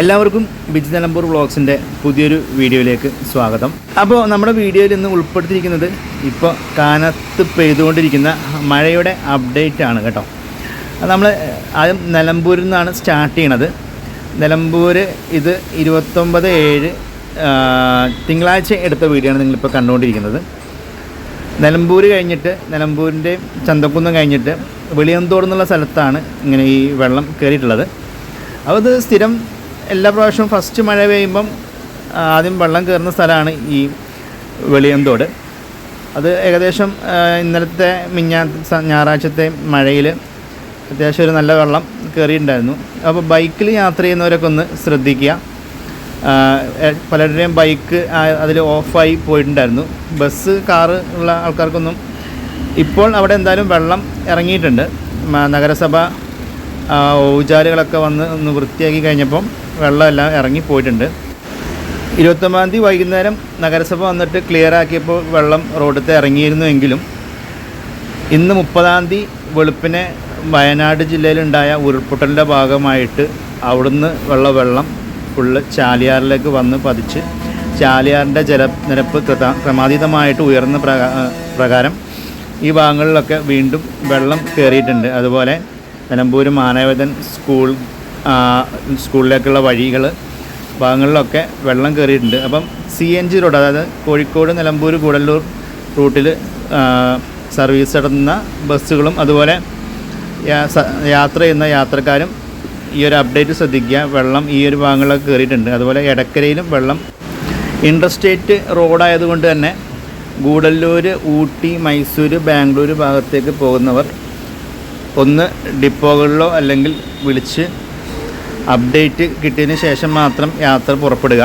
എല്ലാവർക്കും ബിജ് നിലമ്പൂർ വ്ളോഗ്സിന്റെ പുതിയൊരു വീഡിയോയിലേക്ക് സ്വാഗതം. അപ്പോൾ നമ്മുടെ വീഡിയോയിൽ ഇന്ന് ഉൾപ്പെടുത്തിയിരിക്കുന്നത് ഇപ്പോൾ കാനത്ത് പെയ്തുകൊണ്ടിരിക്കുന്ന മഴയുടെ അപ്ഡേറ്റ് ആണ് കേട്ടോ. നമ്മൾ ആദ്യം നിലമ്പൂരിൽ നിന്നാണ് സ്റ്റാർട്ട് ചെയ്യണത്. നിലമ്പൂർ ഇത് ഇരുപത്തൊമ്പത് ഏഴ് തിങ്കളാഴ്ച എടുത്ത വീഡിയോ ആണ് നിങ്ങളിപ്പോൾ കണ്ടുകൊണ്ടിരിക്കുന്നത്. നിലമ്പൂർ കഴിഞ്ഞിട്ട് നിലമ്പൂരിന്റെ ചന്തക്കുന്നം കഴിഞ്ഞിട്ട് വെളിയന്തോട് എന്നുള്ള സ്ഥലത്താണ് ഇങ്ങനെ ഈ വെള്ളം കയറിയിട്ടുള്ളത്. അപ്പോൾ ഇത് സ്ഥിരം എല്ലാ പ്രാവശ്യവും ഫസ്റ്റ് മഴ പെയ്യുമ്പം ആദ്യം വെള്ളം കയറുന്ന സ്ഥലമാണ് ഈ വെളിയന്തോട്. അത് ഏകദേശം ഇന്നലത്തെ മിഞ്ഞാ ഞായറാഴ്ചത്തെ മഴയിൽ അത്യാവശ്യം ഒരു നല്ല വെള്ളം കയറിയിട്ടുണ്ടായിരുന്നു. അപ്പോൾ ബൈക്കിൽ യാത്ര ചെയ്യുന്നവരൊക്കെ ഒന്ന് ശ്രദ്ധിക്കുക. പലരുടെയും ബൈക്ക് അതിൽ ഓഫായി പോയിട്ടുണ്ടായിരുന്നു. ബസ് കാറ് ഉള്ള ആൾക്കാർക്കൊന്നും ഇപ്പോൾ അവിടെ എന്തായാലും വെള്ളം ഇറങ്ങിയിട്ടുണ്ട്. നഗരസഭ ഊജാലുകളൊക്കെ വന്ന് ഒന്ന് വൃത്തിയാക്കി കഴിഞ്ഞപ്പം വെള്ളമെല്ലാം ഇറങ്ങി പോയിട്ടുണ്ട്. ഇരുപത്തൊമ്പതാം തീയതി വൈകുന്നേരം നഗരസഭ വന്നിട്ട് ക്ലിയർ ആക്കിയപ്പോൾ വെള്ളം റോഡത്തെ ഇറങ്ങിയിരുന്നുവെങ്കിലും ഇന്ന് മുപ്പതാം തീയതി വെളുപ്പിനെ വയനാട് ജില്ലയിലുണ്ടായ ഉരുൾപൊട്ടലിന്റെ ഭാഗമായിട്ട് അവിടുന്ന് വെള്ള വെള്ളം ഫുള്ള് ചാലിയാറിലേക്ക് വന്ന് പതിച്ച് ചാലിയാറിന്റെ ജലനിരപ്പ് കൃത ക്രമാതീതമായിട്ട് ഉയർന്ന പ്രകാ- പ്രകാരം ഈ ഭാഗങ്ങളിലൊക്കെ വീണ്ടും വെള്ളം കയറിയിട്ടുണ്ട് അതുപോലെ നിലമ്പൂർ മാനവേദൻ സ്കൂൾ സ്കൂളിലേക്കുള്ള വഴികൾ ഭാഗങ്ങളിലൊക്കെ വെള്ളം കയറിയിട്ടുണ്ട് അപ്പം സി എൻ ജി റോഡ് അതായത് കോഴിക്കോട് നിലമ്പൂർ കൂടല്ലൂർ റൂട്ടിൽ സർവീസ് നടത്തുന്ന ബസ്സുകളും അതുപോലെ യാത്ര ചെയ്യുന്ന യാത്രക്കാരും ഈ ഒരു അപ്ഡേറ്റ് ശ്രദ്ധിക്കുക. വെള്ളം ഈ ഒരു ഭാഗങ്ങളിലൊക്കെ കയറിയിട്ടുണ്ട് അതുപോലെ എടക്കരയിലും വെള്ളം ഇൻട്രസ്റ്റേറ്റ് റോഡായതുകൊണ്ട് തന്നെ ഗൂഡല്ലൂർ ഊട്ടി മൈസൂർ ബാംഗ്ലൂർ ഭാഗത്തേക്ക് പോകുന്നവർ ഒന്ന് ഡിപ്പോകളിലോ അല്ലെങ്കിൽ വിളിച്ച് അപ്ഡേറ്റ് കിട്ടിയതിന് ശേഷം മാത്രം യാത്ര പുറപ്പെടുക.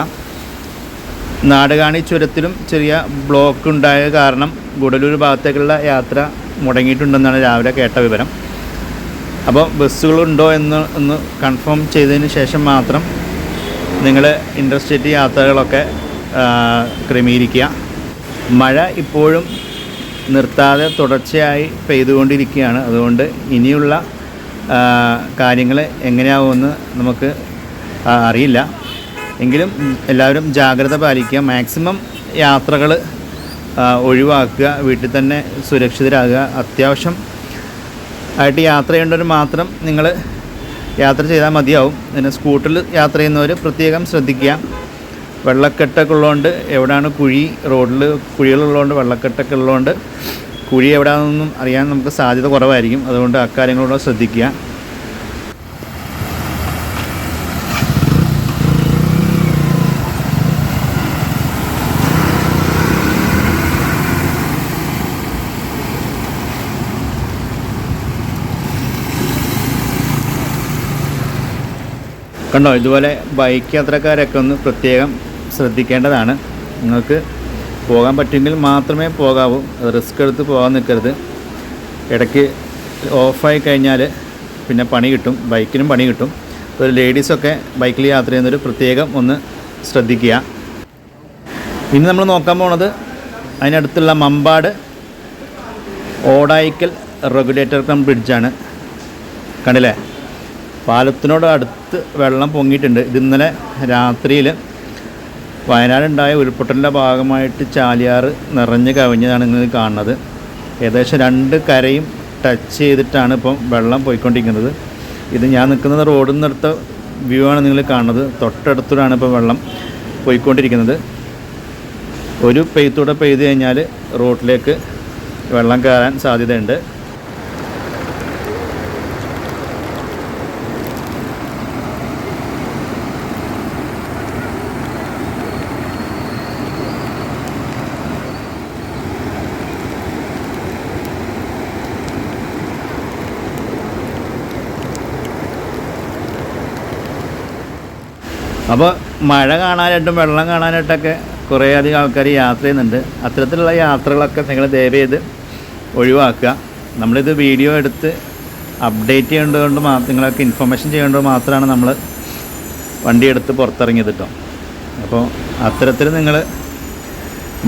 നാടുകാണി ചുരത്തിലും ചെറിയ ബ്ലോക്ക് ഉണ്ടായ കാരണം ഗുഡലൂർ ഭാഗത്തേക്കുള്ള യാത്ര മുടങ്ങിയിട്ടുണ്ടെന്നാണ് രാവിലെ കേട്ട വിവരം. അപ്പോൾ ബസ്സുകളുണ്ടോ എന്ന് ഒന്ന് കൺഫേം ചെയ്തതിന് ശേഷം മാത്രം നിങ്ങൾ ഇന്റർസ്റ്റേറ്റ് യാത്രകളൊക്കെ ക്രമീകരിക്കുക. മഴ ഇപ്പോഴും നിർത്താതെ തുടർച്ചയായി പെയ്തുകൊണ്ടിരിക്കുകയാണ്. അതുകൊണ്ട് ഇനിയുള്ള കാര്യങ്ങൾ എങ്ങനെയാവുമെന്ന് നമുക്ക് അറിയില്ല. എങ്കിലും എല്ലാവരും ജാഗ്രത പാലിക്കുക. മാക്സിമം യാത്രകൾ ഒഴിവാക്കുക. വീട്ടിൽ തന്നെ സുരക്ഷിതരാകുക. അത്യാവശ്യം ആയിട്ട് യാത്ര ചെയ്യേണ്ടവർ മാത്രം നിങ്ങൾ യാത്ര ചെയ്താൽ മതിയാവും. പിന്നെ സ്കൂട്ടറിൽ യാത്ര ചെയ്യുന്നവർ പ്രത്യേകം ശ്രദ്ധിക്കുക. വെള്ളക്കെട്ടൊക്കെ ഉള്ളതുകൊണ്ട് എവിടെയാണ് കുഴി? റോഡിൽ കുഴികളുള്ളതുകൊണ്ട് വെള്ളക്കെട്ടൊക്കെ ഉള്ളതുകൊണ്ട് കുഴി എവിടെയാണെന്നൊന്നും അറിയാൻ നമുക്ക് സാധ്യത കുറവായിരിക്കും. അതുകൊണ്ട് അക്കാര്യങ്ങളോട് ശ്രദ്ധിക്കുക. കണ്ടോ ഇതുപോലെ ബൈക്ക് യാത്രക്കാരൊക്കെ ഒന്ന് പ്രത്യേകം ശ്രദ്ധിക്കേണ്ടതാണ്. നിങ്ങൾക്ക് പോകാൻ പറ്റുമെങ്കിൽ മാത്രമേ പോകാവൂ. അത് റിസ്ക് എടുത്ത് പോകാൻ നിൽക്കരുത്. ഇടയ്ക്ക് ഓഫായി കഴിഞ്ഞാൽ പിന്നെ പണി കിട്ടും. ബൈക്കിനും പണി കിട്ടും. ഒരു ലേഡീസൊക്കെ ബൈക്കിൽ യാത്ര ചെയ്യുന്നൊരു പ്രത്യേകം ഒന്ന് ശ്രദ്ധിക്കുക. ഇനി നമ്മൾ നോക്കാൻ പോണത് അതിനടുത്തുള്ള മമ്പാട് ഓടായിക്കൽ റെഗുലേറ്റർ കം ബ്രിഡ്ജാണ്. കണ്ടില്ലേ? പാലത്തിനോട് അടുത്ത് വെള്ളം പൊങ്ങിയിട്ടുണ്ട്. ഇത് ഇന്നലെ രാത്രിയിൽ വയനാടുണ്ടായ ഉരുൾപൊട്ടലിന്റെ ഭാഗമായിട്ട് ചാലിയാറ് നിറഞ്ഞ് കവിഞ്ഞതാണ് നിങ്ങൾ കാണുന്നത്. ഏകദേശം രണ്ട് കരയും ടച്ച് ചെയ്തിട്ടാണ് ഇപ്പം വെള്ളം പോയിക്കൊണ്ടിരിക്കുന്നത്. ഇത് ഞാൻ നിൽക്കുന്ന റോഡിൽ നിന്നെടുത്ത വ്യൂ ആണ് നിങ്ങൾ കാണുന്നത്. തൊട്ടടുത്തൂടാണ് ഇപ്പോൾ വെള്ളം പോയിക്കൊണ്ടിരിക്കുന്നത്. ഒരു പെയ്ത്തൂടെ പെയ്ത് കഴിഞ്ഞാൽ റോഡിലേക്ക് വെള്ളം കയറാൻ സാധ്യതയുണ്ട്. അപ്പോൾ മഴ കാണാനായിട്ടും വെള്ളം കാണാനായിട്ടൊക്കെ കുറേയധികം ആൾക്കാർ യാത്ര ചെയ്യുന്നുണ്ട്. അത്തരത്തിലുള്ള യാത്രകളൊക്കെ നിങ്ങൾ ദയവ് ചെയ്ത് ഒഴിവാക്കുക. നമ്മളിത് വീഡിയോ എടുത്ത് അപ്ഡേറ്റ് ചെയ്യേണ്ടതുകൊണ്ട് മാത്രം നിങ്ങളൊക്കെ ഇൻഫർമേഷൻ ചെയ്യേണ്ടത് മാത്രമാണ് നമ്മൾ വണ്ടിയെടുത്ത് പുറത്തിറങ്ങിയത് കേട്ടോ അപ്പോൾ അത്തരത്തിൽ നിങ്ങൾ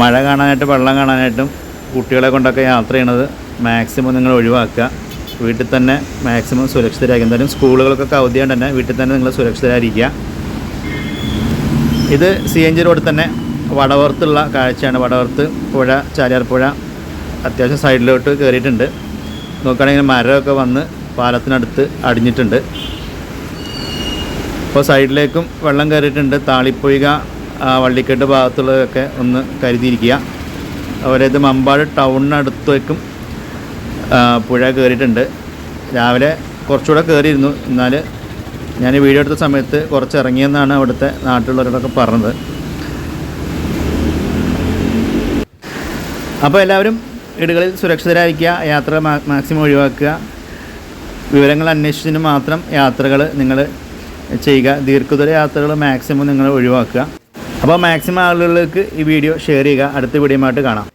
മഴ കാണാനായിട്ട് വെള്ളം കാണാനായിട്ടും കുട്ടികളെ കൊണ്ടൊക്കെ യാത്ര ചെയ്യണത് മാക്സിമം നിങ്ങൾ ഒഴിവാക്കുക. വീട്ടിൽ തന്നെ മാക്സിമം സുരക്ഷിതരായിരിക്കും എന്തായാലും സ്കൂളുകൾക്കൊക്കെ അവധിയാണ്ട് തന്നെ വീട്ടിൽ തന്നെ നിങ്ങൾ സുരക്ഷിതരായിരിക്കുക. ഇത് സി എൻ ജി റോഡ് തന്നെ വടവർത്തുള്ള കാഴ്ചയാണ്. വടവർത്ത് പുഴ ചാലിയാർ പുഴ അത്യാവശ്യം സൈഡിലോട്ട് കയറിയിട്ടുണ്ട്. നോക്കുകയാണെങ്കിൽ മരമൊക്കെ വന്ന് പാലത്തിനടുത്ത് അടിഞ്ഞിട്ടുണ്ട്. ഇപ്പോൾ സൈഡിലേക്കും വെള്ളം കയറിയിട്ടുണ്ട്. താളിപ്പൊയ്ക വള്ളിക്കെട്ട് ഭാഗത്തുള്ളതൊക്കെ ഒന്ന് കരുതിയിരിക്കുക. അതുപോലെ ഇത് മമ്പാട് ടൗണിനടുത്തേക്കും പുഴ കയറിയിട്ടുണ്ട്. രാവിലെ കുറച്ചുകൂടെ കയറിയിരുന്നു. എന്നാൽ ഞാൻ ഈ വീഡിയോ എടുത്ത സമയത്ത് കുറച്ച് ഇറങ്ങിയെന്നാണ് അവിടുത്തെ നാട്ടിലുള്ളവരോടൊക്കെ പറഞ്ഞത്. അപ്പോൾ എല്ലാവരും വീടുകളിൽ സുരക്ഷിതരായിരിക്കുക യാത്ര മാക്സിമം ഒഴിവാക്കുക. വിവരങ്ങൾ അന്വേഷിച്ചതിന് മാത്രം യാത്രകൾ നിങ്ങൾ ചെയ്യുക. ദീർഘദൂര യാത്രകൾ മാക്സിമം നിങ്ങൾ ഒഴിവാക്കുക. അപ്പോൾ മാക്സിമം ആളുകളിലേക്ക് ഈ വീഡിയോ ഷെയർ ചെയ്യുക. അടുത്ത വീഡിയോയുമായിട്ട് കാണാം.